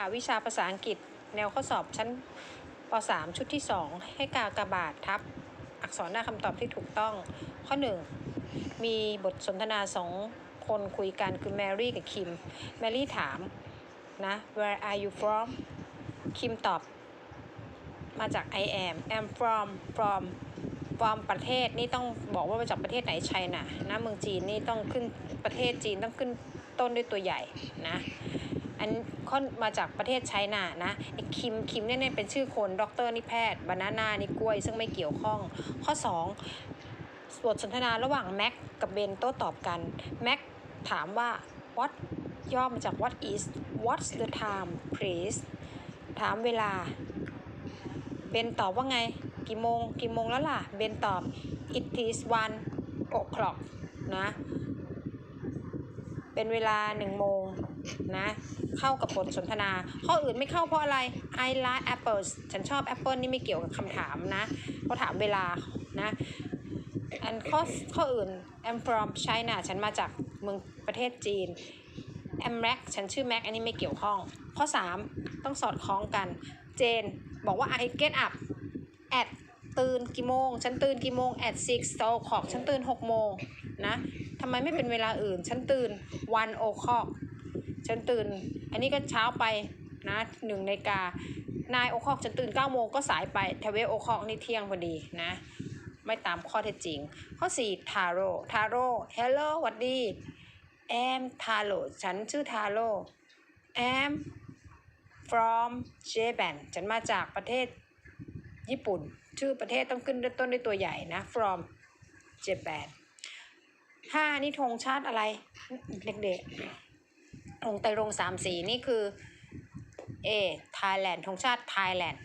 ค่ะวิชาภาษาอังกฤษแนวข้อสอบชั้นป .3 ชุดที่ 2 ให้กากบาททับ อักษรหน้าคำตอบที่ถูกต้อง ข้อ 1 มีบทสนทนาสองคนคุยกันคือแมรี่กับคิม แมรี่ถามนะ where are you from คิมตอบ มาจาก I am am from from from ประเทศนี่ต้องบอกว่ามาจากประเทศไหนไชน่ะนะเมืองจีนนี่ต้องขึ้นประเทศจีนต้องขึ้นต้นด้วยตัวใหญ่นะ อันข้อมาจากประเทศไชน่านะไอ้คิมคิมเนี่ยเป็นชื่อคนด็อกเตอร์นี่แพทย์บานาน่านี่กล้วย ซึ่งไม่เกี่ยวข้อง ข้อ 2 บทสนทนาระหว่างแม็กกับเบนโต้ตอบกันแม็กถามว่า what ย่อมาจาก what is what's the time please ถามเวลา เบนตอบว่าไง กี่โมง กี่โมงแล้วล่ะ เบนตอบ it is one o'clock นะ เป็นเวลาหนึ่งโมงนะเข้ากับบทสนทนา ข้ออื่นไม่เข้าเพราะอะไร I like apples ฉันชอบแอปเปิลนี่ไม่เกี่ยวกับคำถามนะเขาถามเวลานะอันข้อข้ออื่น I'm from China ฉันมาจากเมืองประเทศจีน I'm Mac ฉันชื่อแม็กอันนี้ไม่เกี่ยวข้อง ข้อ 3 ต้องสอดคล้องกัน เจน บอกว่า I get up at ตื่นกี่โมง ฉันตื่นกี่โมง at six o'clock ฉันตื่น6โมงนะทำไมไม่เป็นเวลาอื่น ฉันตื่น one o'clock ฉันตื่น อันนี้ก็เช้าไปนะหนึ่งนาฬิกานายโอคอกฉันตื่น9โมงก็สายไปทเวโอคอกนี่เที่ยงพอดีนะ ไม่ตามข้อเท็จจริง ข้อ4ทาโร่ทาโร่ hello หวัดดีแอมทาโร่ฉันชื่อทาโร่แอม from Japan ฉันมาจากประเทศญี่ปุ่น ชื่อประเทศต้องขึ้นต้นด้วยตัวใหญ่นะ from Japan ห้านี่ธงชาติอะไร เด็กๆธงไตรงสามสีนี่คือเอไทยแลนด์ธงชาติไทยแลนด์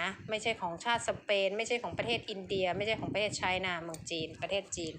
นะไม่ใช่ของชาติสเปน ไม่ใช่ของประเทศอินเดีย ไม่ใช่ของประเทศไชน่าเมืองจีน ประเทศจีน